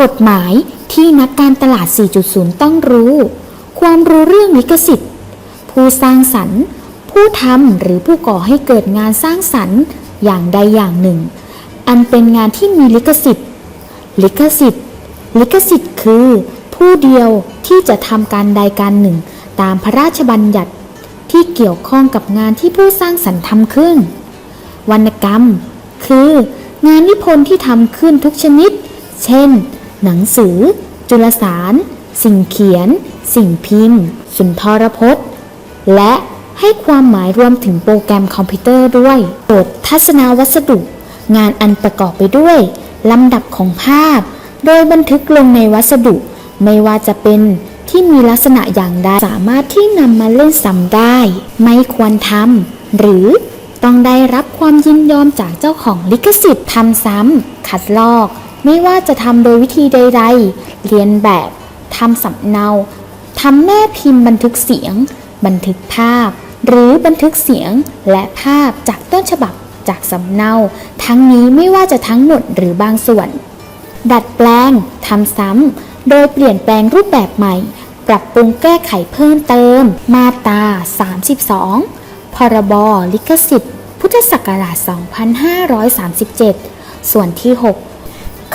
กฎหมายที่นักการตลาด 4.0 ต้องรู้ ความรู้เรื่องลิขสิทธิ์ ผู้สร้างสรรค์ ผู้ทำหรือผู้ก่อให้เกิดงานสร้างสรรค์อย่างใดอย่างหนึ่ง อันเป็นงานที่มีลิขสิทธิ์ ลิขสิทธิ์ ลิขสิทธิ์คือ ผู้เดียวที่จะทำการใดการหนึ่ง ตามพระราชบัญญัติที่เกี่ยวข้องกับงานที่ผู้สร้างสรรค์ทำขึ้น วรรณกรรม คือ งานนิพนธ์ที่ทำขึ้นทุกชนิด เช่น หนังสือ จุลสาร สิ่งเขียน สิ่งพิมพ์ สุนทรพจน์ และให้ความหมายรวมถึงโปรแกรมคอมพิวเตอร์ด้วยโปรดทัศนวัสดุ งานอันประกอบไปด้วย ลำดับของภาพ โดยบันทึกลงในวัสดุ ไม่ว่าจะเป็นที่มีลักษณะอย่างใดสามารถที่นำมาเล่นซ้ำได้ ไม่ควรทำหรือต้องได้รับความยินยอมจากเจ้าของลิขสิทธิ์ทำซ้ำขัดลอก ไม่ว่าจะทำโดยวิธีใดๆ เรียนแบบทำสำเนาทำแม่พิมพ์บันทึกเสียง บันทึกภาพ หรือบันทึกเสียงและภาพจากต้นฉบับจากสำเนา ทั้งนี้ไม่ว่าจะทั้งหมดหรือบางส่วน ดัดแปลงทำซ้ำโดยเปลี่ยนแปลงรูปแบบใหม่ ปรับปรุงแก้ไขเพิ่มเติม มาตรา 32 พรบลิขสิทธิ์ พุทธศักราช 2537 ส่วนที่ 6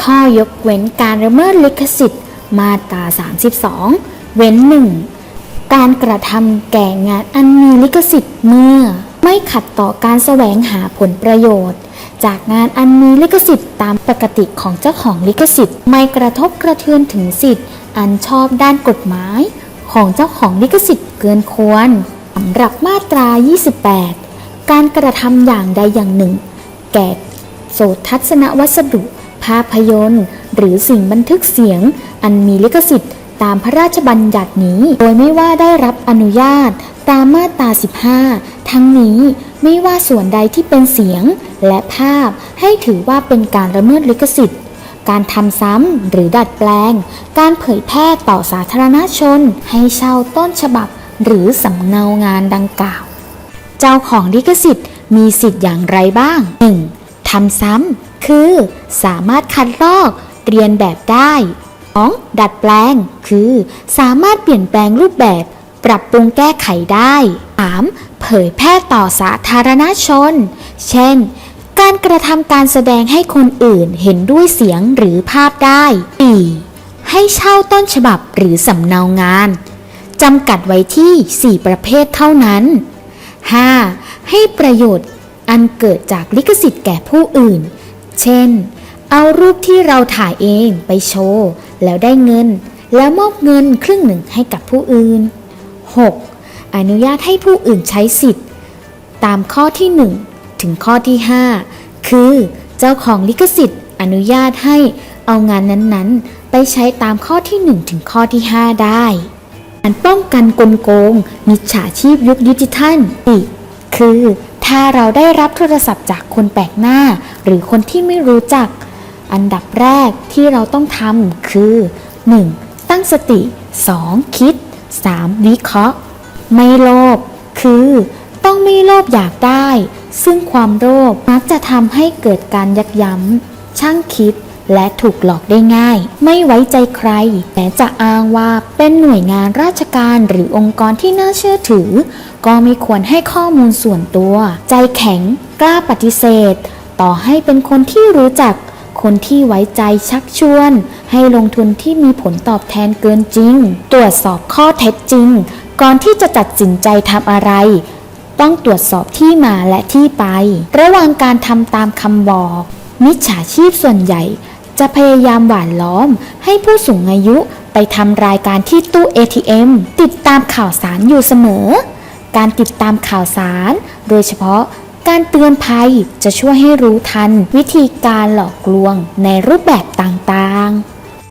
ข้อยกเว้นการละเมิดลิขสิทธิ์ มาตรา 32 เว้นหนึ่งการกระทำแก่งานอันมีลิขสิทธิ์เมื่อ ไม่ขัดต่อการแสวงหาผลประโยชน์ จากงานอันมีลิขสิทธิ์ตามปกติของเจ้าของลิขสิทธิ์ ไม่กระทบกระเทือนถึงสิทธิ์ อันชอบด้านกฎหมาย ของเจ้าของลิขสิทธิ์เกินควรสำหรับมาตรา 28 การกระทำอย่างใดอย่างหนึ่ง แก่โสตทัศนวัสดุ ภาพยนตร์ หรือสิ่งบันทึกเสียง อันมีลิขสิทธิ์ ตามพระราชบัญญัตินี้ โดยไม่ว่าได้รับอนุญาต ตามมาตรา 15 ทั้งนี้ไม่ว่าส่วนใดที่เป็นเสียง และภาพให้ถือว่าเป็นการละเมิดลิขสิทธิ์การทำซ้ำหรือดัดแปลง การเผยแพร่ต่อสาธารณชน ให้เช่าต้นฉบับ หรือสำเนางานดังกล่าว เจ้าของลิขสิทธิ์มีสิทธิ์อย่างไรบ้าง 1. ทำซ้ำ คือสามารถคัดลอกเรียนแบบได้ 2. ดัดแปลง คือ สามารถเปลี่ยนแปลงรูปแบบ ปรับปรุงแก้ไขได้ 3. เผยแพร่ต่อสาธารณชน เช่น การกระทำการแสดงให้คนอื่นเห็นด้วยเสียงหรือภาพได้ 4. ให้เช่าต้นฉบับหรือสำเนางานจำกัดไว้ที่ 4 ประเภทเท่านั้น 5. ให้ประโยชน์อันเกิดจากลิขสิทธิ์แก่ผู้อื่น เช่น เอารูปที่เราถ่ายเองไปโชว์ แล้วได้เงิน แล้วมอบเงินครึ่งหนึ่งให้กับผู้อื่น 6. อนุญาตให้ผู้อื่นใช้สิทธิ์ ตามข้อที่ 1 ถึงข้อที่ 5 คือ เจ้าของลิขสิทธิ์ อนุญาตให้เอางานนั้นๆ ไปใช้ตามข้อที่ 1 ถึงข้อที่ 5 ได้การป้องกันกลโกงมิจฉาชีพยุคดิจิทัลอีกคือ ถ้าเราได้รับโทรศัพท์จากคนแปลกหน้า หรือคนที่ไม่รู้จัก อันดับแรกที่เราต้องทำคือ 1. ตั้งสติ 2. คิด 3. วิเคราะห์ ไม่โลภคือ ต้องไม่โลภอยากได้ ซึ่งความโลภมักจะทำให้เกิดการยักย้ำช่างคิด และถูกหลอกได้ง่าย ไม่ไว้ใจใคร แต่จะอ้างว่าเป็นหน่วยงานราชการหรือองค์กรที่น่าเชื่อถือ ก็ไม่ควรให้ข้อมูลส่วนตัว ใจแข็ง กล้าปฏิเสธ ต่อให้เป็นคนที่รู้จัก คนที่ไว้ใจชักชวน ให้ลงทุนที่มีผลตอบแทนเกินจริง ตรวจสอบข้อเท็จจริง ก่อนที่จะตัดสินใจทำอะไรต้องตรวจสอบที่มาและที่ไป ระหว่างการทำตามคำบอก มิจฉาชีพส่วนใหญ่ จะพยายามหว่านล้อม ให้ผู้สูงอายุไปทำรายการที่ตู้ ATM ติดตามข่าวสารอยู่เสมอ การติดตามข่าวสาร โดยเฉพาะการเตือนภัยจะช่วยให้รู้ทันวิธีการหลอกลวงในรูปแบบต่างๆ